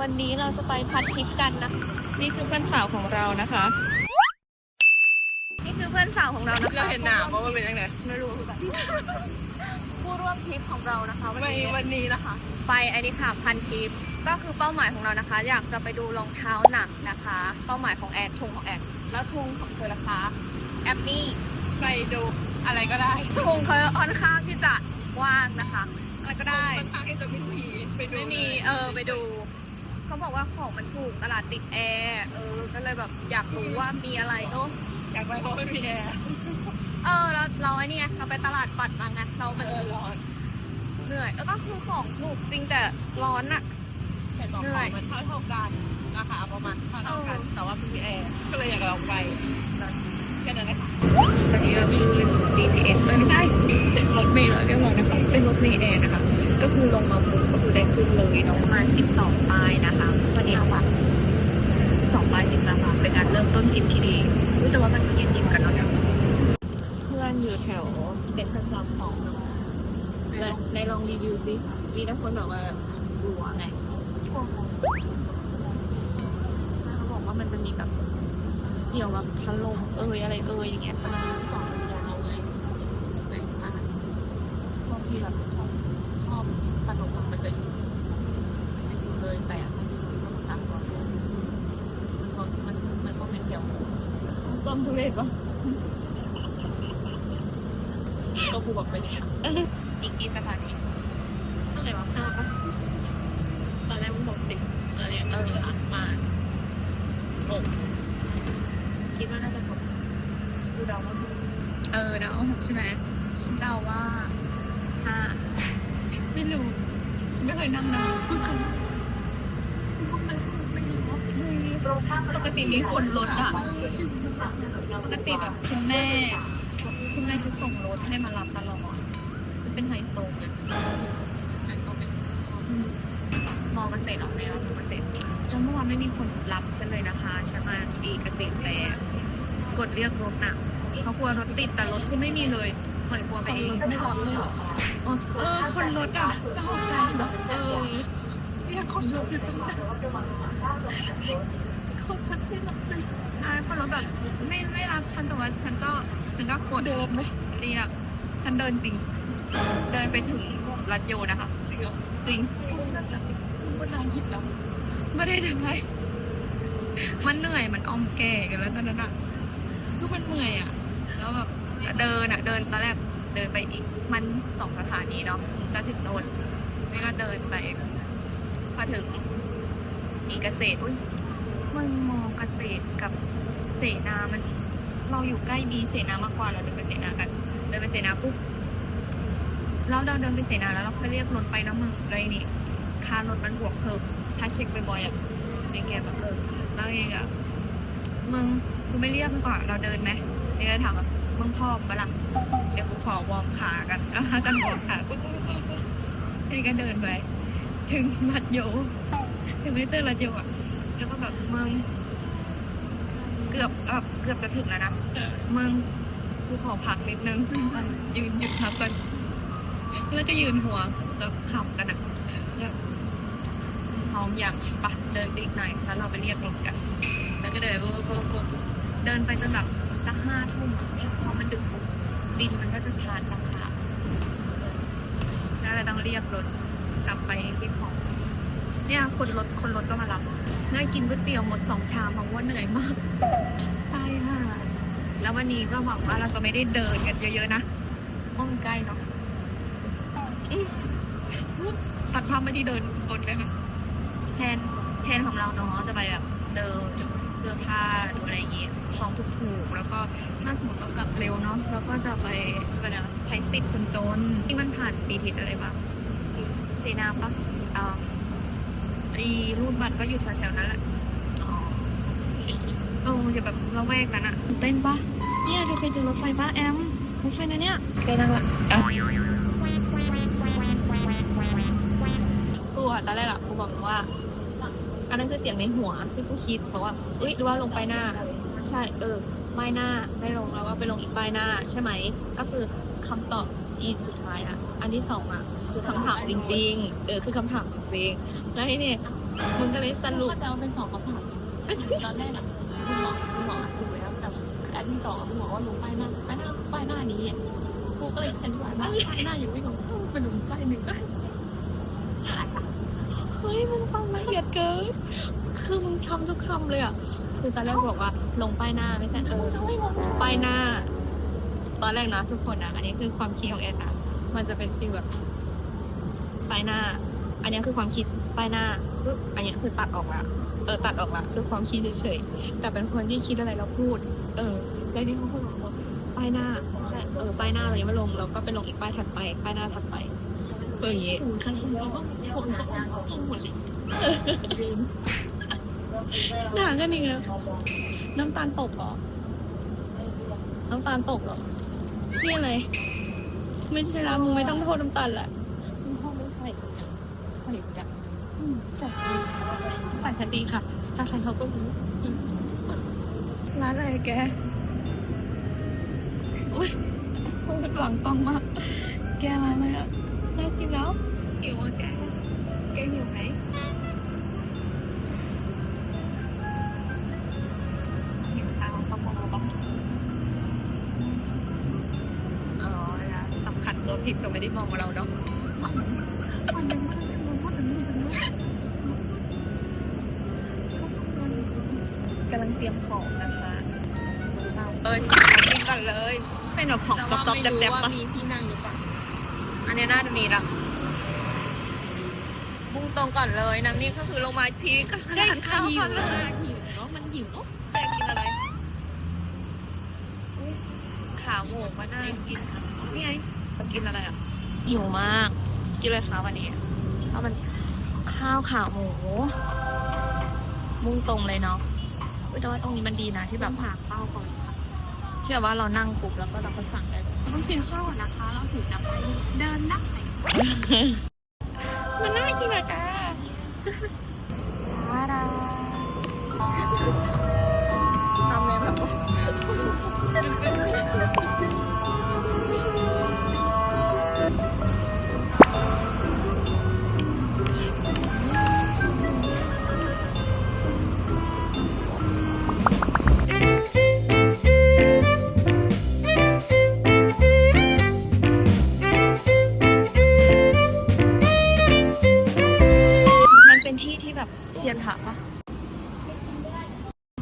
วันนี้เราจะไปพัดทริปกันนะ นี่คือเพื่อนสาวของเรานะคะ นี่คือเพื่อนสาวของเรานะคะเราเห็นหนามว่ามันเป็นยังไงไม่รู้คือแบบผู้ร่วมทริปของเรานะคะวันในนี้วันนี้นะคะ ไปไอ้นี่ค่ะพันทิปก็คือเป้าหมายของเรานะคะ อยากจะไปดูรองเท้าหนังนะคะ เป้าหมายของแอนทงของแอนแล้วทงของเธอละคะแอปนี่ไปดูอะไรก็ได้ทงเขาค่อนข้างที่จะว่างนะคะ อะไรก็ได้ค่อนข้างที่จะไม่มีไปดูไม่มีเออไปดู เขาบอกว่าของมันถูกตลาดติดแอร์เออก็เลยแบบอยากรู้ว่ามีอะไรเนอะอยากไปเพราะไม่มีแอร์เออเราเราไอ้นี่ไงเราไปตลาดปัดมาไงเรามันเออร้อนเหนื่อยแล้วก็คือของถูกจริงแต่ร้อนอะเห็นบอกเหนื่ขออยงมันเท่าเท่าๆกันราคาประมาณเท่าเท่าๆกันเออแต่ว่าไม่มีแอร์ก็เลยอยากลองไปแค่นั้นเลยค่ะตอนนี้เรามีเงิน BTS เออไม่ใช่เป็นรถเมล์เหรอเรียกว่านะคะเป็นรถเมล์แดงนะคะ ก็คือลงมาปุ๊บก็คือได้ ขึ้นเลยเนาะประมาณ12ป้ายนะคะวันนี้เอาบัตร12ป้าย10ราคาเป็นการเริ่มต้นทริปที่ดีอุ๊ยแต่ว่ามันก็เย็นๆกันเนาะเนี่ยเพื่อนอยู่แถวเซ็นทรัลพระรามสองเนาะและในลองรีวิวซิมีแต่คนแบบว่ากลัวไงเขาบอกว่ามันจะมีแบบเกี่ยวกับถล่มเอ่ยอะไรเอ่ยอย่างเงี้ยค่ะสองมันยาวเลยในอะพวกที่แบบชอบชอบขนมมันจะอยู่มันจะอยู่เลยแต่มันมีส้มตำก่อนรถมันมันก็เป็นเดียว ต้ มทุเรศปะก็คูบอกไปเนี่ยอีกกี่สถานีเท่าไหร่วะห้าปะตอนแรกมันหกสิบตอนนี้มันเหลือมาหกคิดว่าน่าจะหกดูเดาว่าเออเดาว่าหกใช่ไหมฉันเดาว่าห้าไม่รู้ฉันไม่เคยนั่งนะไม่เคยไม่รู้ว่า ปกติมีคนรถอะปกติแบบคุณแม่ คุณแม่จะส่งรถให้มารับตลอดเป็นไฮโซไงไอ้ตัวเป็นมอเกษตรออกแนวมอเกษตรแล้วเมื่อวานไม่มีคนรับฉันเลยนะคะฉันมาอีเกษตรแฟร์กดเรียกรถน่ะเขากลัวรถติดแต่รถคือไม่มีเลยเหมือนกลัวไปเองไม่ร้อนเลยเหรอเออเออ คนรถอะเศร้าใจแบบเออเรียกคนเยอะอยู่ตั้งแต่ คนรถไม่รับเลยใช่คนรถแบบไม่ไม่รับฉันแต่ว่าฉันก็ฉันก็กดเดินไหมเรียกฉันเดินจริง เดินไปถึงรัดโยนะคะ จริงเหรอจริงมันนานคิดแล้วไม่ได้ทำไรมันเหนื่อยมันออมแก่กันแล้วตอนนั้นอะคือมันเหนื่อยอะแล้วแบบเดินอะเดินตอนแรกเดินไปอีกมันสองสถานีเนาะจะถึงโนนไม่ก็เดินไปพอถึงอีกเกษตรอุ้ย มันมองเกษตรกับเสนา มัน เราอยู่ใกล้บีเสนามากกว่าเราเดินไปเสนากัน เดินไปเสนาปุ๊บแล้วเราเดินไปเสนาแล้วเราค่อยเรียกรถไปนะมึงเลยนี่ค่ารถมันบวกเพิ่มถ้าเช็คบ่อยๆอะในแกแบบเออแล้วเองอะมึงกูไม่เรียกมึงก่อนเราเดินไหมเองก็ถามว่ามึงพร้อมปะล่ะเดี๋ยวกูขอวอร์มขากันแล้วจะวอร์มขาปุ๊บปุ๊บปุ๊บปุ๊บเองก็เดินไป ถึงรัดโยถึงไม่เจอรัดโยอะ แล้วก็แบบมึง เกือบแบบเกือบจะถึงแล้วนะเออมึงกูขอพักนิดนึงยืนหยุดพักก่อนแล้วก็ยืนหัวแล้วขับกันอะแล้วพร้อมอย่างปะเดินไปอีกหน่อยแล้วเราไปเรียกรถกัน แล้วก็เดินปุ๊บปุ๊บปุ๊บเดินไปจนแบบจะห้าทุ่มอะพอมันดึกปุ๊บดินมันก็จะชาร์จราคาแล้วเราต้องเรียกรถกลับไปที่หอ เนี่ยคนรถคนรถก็มารับเนื่อกินก๋วยเตี๋ยวหมดสองชามเพราะว่าเหนื่อยมากตายห่าแล้ววันนี้ก็หวังว่าเราจะไม่ได้เดินกันเยอะๆนะห้องใกล้เนาะตัดภาพไม่ที่เดินบนได้ไหมแผนแผนของเราเนาะจะไปแบบเดินเสื้อผ้าดูอะไรอย่างเงี้ยของถูกๆแล้วก็ถ้าสมมติเรากลับเร็วเนาะเราก็จะไปจะไปไหนวะใช้สิทธิ์คนจนที่มันผ่านปีทิศอะไรบ้างเซนาปะอ่อ ไอีรูดบัตรก็อยู่แถวๆนั้นแหละอ๋อโอเคเอออย่าแบบระแวกนั้นอะเต้นปะเนี่ยเธอเคยเจอรถไฟปะแอมรถไฟนะเนี่ยเคยนั่งละกูอะตอนแรกอะกูบอกว่า อันนั้นคือเสียงในหัวที่กูคิดเพราะว่าเอ้ยหรือว่าลงไปหน้า ใช่เออป้ายหน้าไม่ลงแล้วก็ไปลงอีกป้ายหน้า ใช่ไหม ก็คือคำตอบ อีสุดท้ายอะอันที่สองอะคือคำถามจริงๆ เออคือคำถามจริงๆ แล้วทีนี้มึงก็เลยสรุปก็จะเอาเป็นสองคำถามไม่ใช่ตอนแรกอะคุณหมอคุณหมอถูกแล้วแต่อันที่สองคุณหมอว่าลงป้ายหน้าป้ายหน้าป้ายหน้านี้กูก็เลยอธิบายว่าป้ายหน้ายังไม่ลงเป็นลงป้ายหนึ่งก็เฮ้ยมึงฟังละเอียดเกินคือมึงทำทุกคำเลยอะ คือตอนแรกบอกว่าลงป้ายหน้าไม่ใช่เออป้ายหน้า ตอนแรกนะทุกคนนะอันนี้คือความคิดของแอนนะมันจะเป็นฟีลแบบป้ายหน้า อันนี้คือความคิดป้ายหน้าปึ๊บอันนี้คือตัดออกละเออตัดออกละคือความคิดเฉยๆแต่เป็นคนที่คิดอะไรแล้วพูด เออแล้วนี่เขาพูดบอกว่าป้ายหน้าใช่เออป้ายหน้าเรายังไม่ลงเราก็ไปลงอีกป้ายถัดไปป้ายหน้าถัดไปเอออย่างงี้คุณคันเขาก็คนเขาก็งงหมดเลยด่ากันอีกแล้วน้ำตาลตกเหรอน้ำตาลตกเหรอ นี่อะไร ไม่ใช่ละมึงไม่ต้องโทษน้ำตาลแหละคุณพ่อไม่ใส่จังใส่จ้ะใส่ใส่ฉันดีค่ะ ถ้าใครเขาก็รู้ร้านอะไรแกอุ้ยหลังต้องมาก แกร้านอะไรอะได้กินแล้วหิวอะแกแกหิวไหมำลังเตรียมของนะคะเอ้ยกินก่อนเลยเป็นแบบของจ๊อบจ๊อบแจ๊บแจ๊บว่าปะมีที่นั่งหรือเปล่าอันนี้น่าจะมีละมุ่งตรงก่อนเลยน้ำนี่ก็คือลงมาชี้ก็ทานข้าวหิก่วอนเลยหิวเนาะมันหิวเนาะอยากกินอะไรอุ๊ยขาหมูก็น่ากินนี่ไงจะกินอะไรอะหิวมากกินอะไรคะวันนี้ข้าวมันข้าวขาหมูมุ่งตรงเลยเนาะอุ๊ย แต่ว่าตรงนี้มันดีนะที่แบบผ่าข้าวก่อนเชื่อว่าเรานั่งปุ๊บแล้วก็เราก็สั่งได้เลยต้องกินข้าวก่อนนะคะ เราถึงจะไปเดินได้มันน่ากินอะจ้าดาทำเลยแบบว่า ซียนผาปะ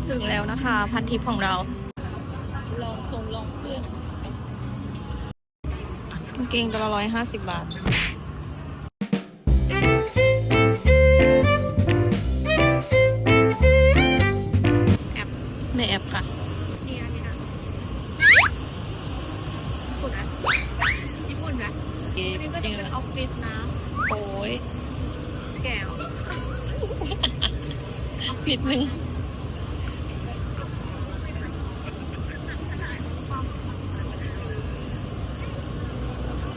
ถึงแล้วนะคะ พันทิปของเรา ลองทรงลองเสื้อกางเกงตัวละร้อยห้าสิบบาทแอปไม่แอปค่ะนี่นะนี่นะญี่ปุ่นนะญี่ปุ่นนะเอ๊ะอันนี้ก็จะเป็นออฟฟิศนะโอ้ยแก้ว ผิดหนึ่ง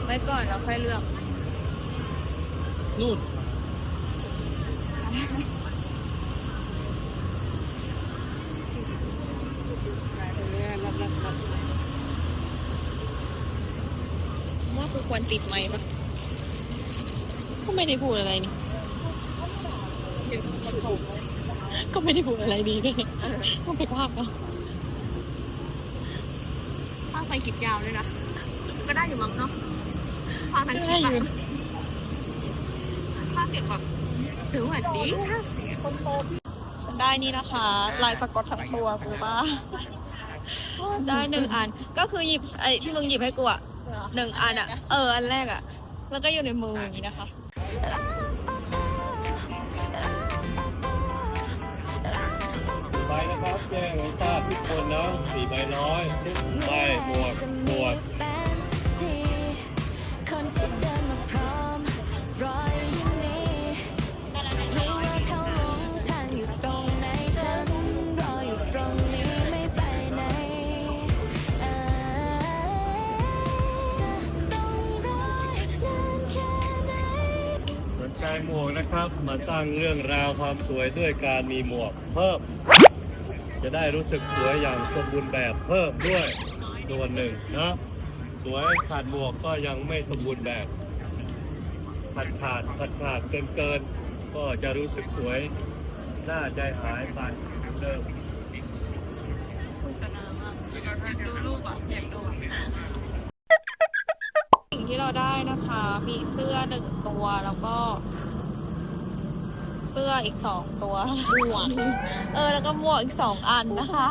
ไว้ก่อนแล้วค่อยเลือกนู่นเออรับรับรับว่ากูควรติดไหมปะก็ไม่ได้พูดอะไรนี่ ก็ไม่ได้พูดอะไรดีด้วยก็ไปภาพเนาะผ้าใส่กิดยาวเลยนะ ก็ได้อยู่มั้งเนาะผ้าทั้งได้ชิ้นอยู่ผ้าเสียงแบบถือหวัดดีฉันได้นี่นะคะ ลายสกอตทั้งตัวกูบ้าได้หนึ่งอัน ก็คือหยิบไอ้ที่มึงหยิบให้กูอะหนึ่งอันอะเอออันแรกอะแล้วก็อยู่ในมืออย่างนี้นะคะ แจ้งให้ทราบทุกคนนะสี่ใบร้อยทุกใบหมวกหมวกคนที่เดินมาพร้อมรอยยิ้มนี้รู้ว่าเขาหลงทางอยู่ตรงไหนฉันรออยู่ตรงนี้ไม่ไปไหนอ่าจะต้องรออีกนานแค่ไหน สนใจหมวกนะครับ มาสร้างเรื่องราวความสวยด้วยการมีหมวกเพิ่ม จะได้รู้สึกสวยอย่างสมบูรณ์แบบเพิ่มด้วยส่วนหนึ่งนะสวยขาดหมวกก็ยังไม่สมบูรณ์แบบขาดขาดขาดขาดเกินเกินก็จะรู้สึกสวยหน้าใจหายไปเริ่มดูรูปอะอยากดูสิ่งที่เราได้นะคะ มีเสื้อหนึ่งตัวแล้วก็ สื้ออีกสองตัวหมวกเออแล้วก็หมวกอีกสองอันนะคะ